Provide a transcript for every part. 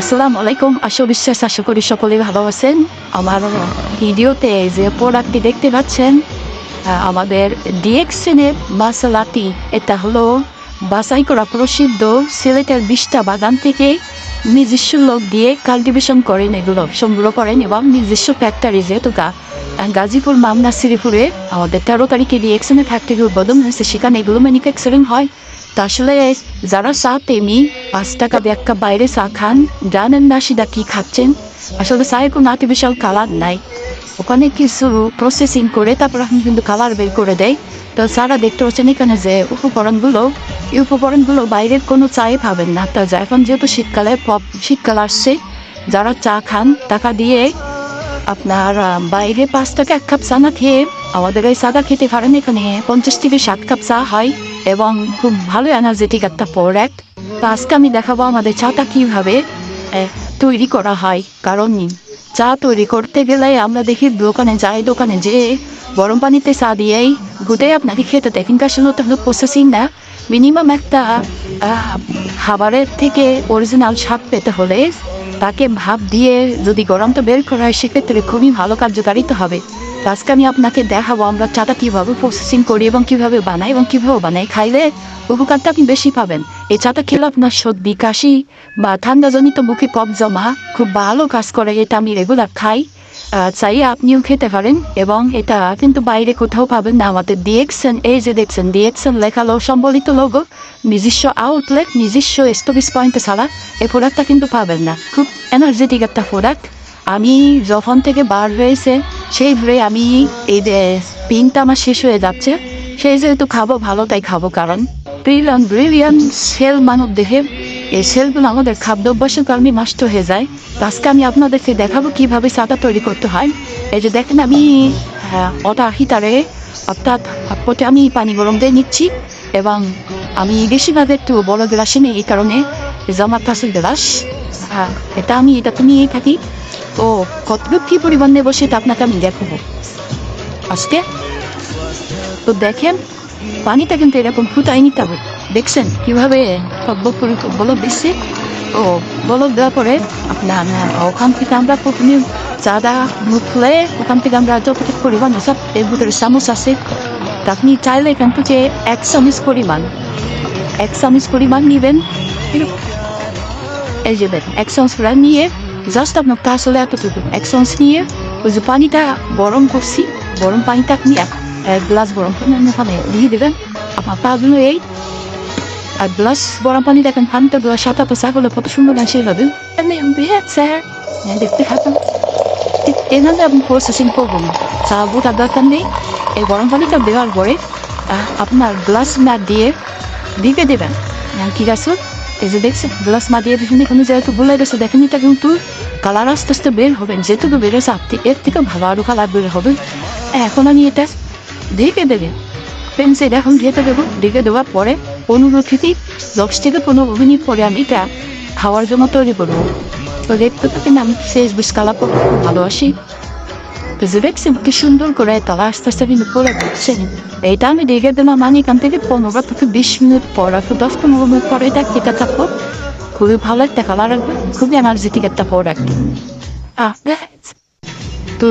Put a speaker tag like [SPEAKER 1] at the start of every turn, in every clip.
[SPEAKER 1] আসসালামু আলাইকুম। আশা বিশ্বাস আশা করি সকলে ভালো আছেন? আমার ভিডিওতে যে প্রোডাক্টটি দেখতে পাচ্ছেন আমাদের ডিএক্সেনের মাসালাটি এটা হলো বাছাই করা প্রসিদ্ধ সিলেটের বিশটা বাগান থেকে নিজস্ব লোক দিয়ে কাল্টিভেশন করেন এগুলো, সংগ্রহ করেন এবং নিজস্ব ফ্যাক্টরি যেহেতু গাজীপুর মামনা শ্রীপুরে আমাদের তেরো তারিখে ডিএক্সেনের ফ্যাক্টরি উদ্বোধন হয়েছে, সেখানে এগুলো ম্যানুফ্যাকচারিং হয়। তো আসলে যারা চা প্রেমী পাঁচ টাকা কাপ বাইরে চা খান। জানেন না সেটা কি খাচ্ছেন? আসলে চায়ের কোনো আর্টিফিশিয়াল কালার নাই। ওখানে কিছু প্রসেসিং করে তারপর এখন কিন্তু কালার বের করে দেয়। তো সারা দেখতে পাচ্ছেন এখানে যে উপকরণগুলো, এই উপকরণগুলো বাইরের কোনো চায়ে পাবেন না। তো এখন যেহেতু শীতকালে শীতকাল আসছে, যারা চা খান, টাকা দিয়ে আপনার বাইরে পাঁচ টাকা এক কাপ চা না খেয়ে, আমাদের এই চাটা খেতে পারেন এখানে পঞ্চাশ থেকে ষাট কাপ চা হয় এবং খুব ভালো এনার্জেটিক একটা প্রোডাক্ট তো আজকে আমি দেখাবো আমাদের চাটা কীভাবে তৈরি করা হয়। কারণ চা তৈরি করতে গেলে আমরা দেখি দোকানে যাই, দোকানে যে গরম পানিতে চা দিয়েই গুটে আপনাকে খেতে দেয়। কিন্তু আসলে তো হলো প্রসেসিং না। মিনিমাম একটা খাবারের থেকে অরিজিনাল স্বাদ পেতে হলে তাকে ভাপ দিয়ে যদি গরমটা বের করা হয়, সেক্ষেত্রে খুবই ভালো কার্যকারিতা হবে। আজকে আমি আপনাকে দেখাবো আমরা চাটা কীভাবে প্রসেসিং করি এবং কীভাবে বানাই এবং কীভাবে বানাই। খাইলে উপকারটা আপনি বেশি পাবেন। এই চাটা খেলে আপনার সর্দি, কাশি বা ঠান্ডাজনিত মুখে কফ জমা খুব ভালো কাজ করে। এটা আমি রেগুলার খাই। চাই আপনিও খেতে পারেন এবং এটা কিন্তু বাইরে কোথাও পাবেন না। আমাদের ডিএক্সেন এই যে দেখছেন ডিএক্সেন লেখালো সম্বলিত লোগো নিজস্ব আউটলেট নিজস্ব স্টোরেজ পয়েন্টে ছাড়া এই প্রোডাক্টটা কিন্তু পাবেন না। খুব এনার্জেটিক একটা প্রোডাক্ট আমি যখন থেকে বার হয়েছে সেই ভরে আমি এই যে পিনটা আমার শেষ হয়ে যাচ্ছে সেই যেহেতু খাব ভালো তাই খাব কারণ ব্রিলিয়ান ব্রিলিয়ান সেল মানব দেখে এই সেলগুলো আমাদের খাদ্য অভ্যাসের কারণে নষ্ট হয়ে যায়। আজকে আমি আপনাদেরকে দেখাবো কীভাবে চাটা তৈরি করতে হয়। এই যে দেখেন আমি ওটা হিটারে অর্থাৎ পটে আমি পানি গরম দিয়ে নিচ্ছি এবং আমি বেশিরভাগ একটু বড় গ্লাসে নেই এই কারণে জমা কাছের গ্লাস। হ্যাঁ, এটা আমি এটা তো নিয়েই থাকি। তো কতটুকু কী পরিমাণ নেব সেটা আপনাকে আমি দেখাবো। আজকে? তো দেখেন, পানিটা কিন্তু এরকম ফুটাই নিতে হবে। দেখছেন কীভাবে বলব দিচ্ছে? ও বলব দেওয়ার পরে আপনার ওখান থেকে আমরা প্রথমে চাঁদা মুখলে ওখান থেকে আমরা যতটুকু পরিমাণ সব এর ভিতরে চামচ আছে। আপনি চাইলে এখান থেকে এক চামচ পরিমাণ, এক চামচ পরিমাণ নেবেন। এই যে এক চামচ পরিমাণ নিয়ে জাস্ট আপনার কাজ হলে এতটুকু এক চামচ নিয়ে ওই যে পানিটা গরম করছি গরম পানিটা আপনি এক- এক গ্লাস গরম পানি ওখানে দিয়ে দেবেন আপনার পাগুলো এই আর গ্লাস গরম পানি দেখেন পানিটা গ্লাস সাত আট ছাগলে কত সুন্দর আসে হবে স্যার দেখতে খাতাম এভাবে আপনি প্রসেসিং করবেন চা বুটার দরকার নেই এই গরম পানিটা দেওয়ার পরে আপনার গ্লাস না দিয়ে দিকে দেবেন কি আছে এই যে দেখছেন গ্লাস মা দিয়ে বিভিন্ন কোনো যেহেতু বলে গেছে, দেখেন এটা কিন্তু কালার আস্তে আস্তে বের হবেন, যেটুকু বেরোছে আপনি, এর থেকে ভালো আরও কালার বের হবে এখন আমি এটা ঢেকে দেবেন পেন্সিল এখন ঢেকে দেবো, ঢেকে দেওয়ার পরে পনেরো থেকে দশ থেকে পনেরো মিনিট পরে আমি এটা খাওয়ার জন্য তৈরি করব। তো দেখতে থাকেন, আমি শেষ বেশ কালার ভালোবাসি। তো যে দেখছেন কি সুন্দর করে তারা আস্তে আস্তে কিন্তু করে দিচ্ছেন এইটা আমি দেখে দিলাম মানে এখান থেকে পনেরো থেকে বিশ মিনিট পর অথবা দশ পনেরো মিনিট পরে এটা খেতে থাকব খুবই ভালো একটা কালার আসবে খুবই এনার্জেটিক একটা প্রোডাক্ট আহ তো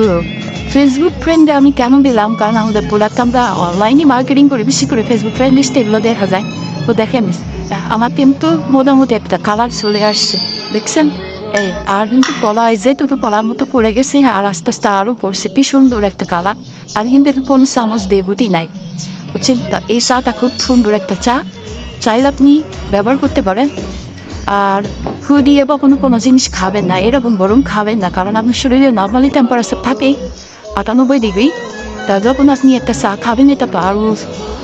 [SPEAKER 1] ফেসবুক ফ্রেন্ডে আমি কেন দিলাম কারণ আমাদের প্রোডাক্ট আমরা অনলাইনে মার্কেটিং করি বেশি করে ফেসবুক ফ্রেন্ড লিস্টে এগুলো দেখা যায় তো দেখেন আমার কিন্তু মোটামুটি একটা কালার চলে আসছে দেখছেন এই, আর কিন্তু পলায় যেটুকু পলার মতো পড়ে গেছে, আর আস্তে আস্তে আরও পড়ছে। কি সুন্দর একটা কালার আর কিন্তু কোনো চামচ দেবুটি নাই। বুঝছেন? এই চাটা খুব সুন্দর একটা চা। চাইলে আপনি ব্যবহার করতে পারেন। আর ফু দিয়ে বা কোনো কোনো জিনিস খাবেন না। এরকম গরম খাবেন না, কারণ আপনার শরীরে নর্মালি টেম্পারেচার থাকে আটানব্বই ডিগ্রি তা যখন আপনি একটা চা খাবেন, এটা তো আরও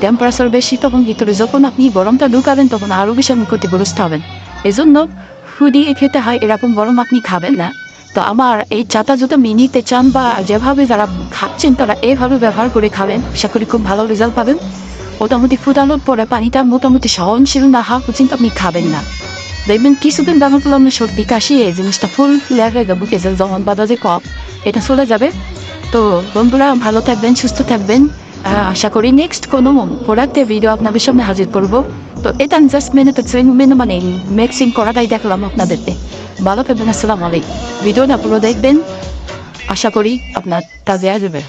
[SPEAKER 1] টেম্পারেচার বেশি, তখন ভিতরে যখন আপনি গরমটা ঢুকাবেন, তখন আরও বেশি আপনি ক্ষতিগ্রস্ত হবেন। এই জন্য ফু দিয়ে খেতে হয়, এরকম গরম আপনি খাবেন না। তো আমার এই চাতা যদি মিনিতে চান বা যেভাবে যারা খাচ্ছেন, তারা এভাবে ব্যবহার করে খাবেন। আশা করি খুব ভালো রেজাল্ট পাবেন। মোটামুটি ফুটানোর পরে পানিটা মোটামুটি সহনশীল না হওয়া পর্যন্ত আপনি খাবেন না। দেখবেন কিছুদিন ব্যবহার করলে আপনার সর্দি, কাশি, এই জিনিসটা ফুল লেগে যাবে বুকে যেমন বাদা যে কপ এটা চলে যাবে। তো বন্ধুরা, ভালো থাকবেন, সুস্থ থাকবেন। আশা করি নেক্সট কোনো প্রোডাক্টের ভিডিও আপনাদের সামনে হাজির করব। তো এটা জাস্ট মেনে তো মেনু মানে মিক্সিং করাটাই দেখলাম আপনাদেরকে। ভালো থাকবেন, আসসালামু আলাইকুম। ভিডিওটা পুরো দেখবেন। আশা করি আপনার কাজে আসবে।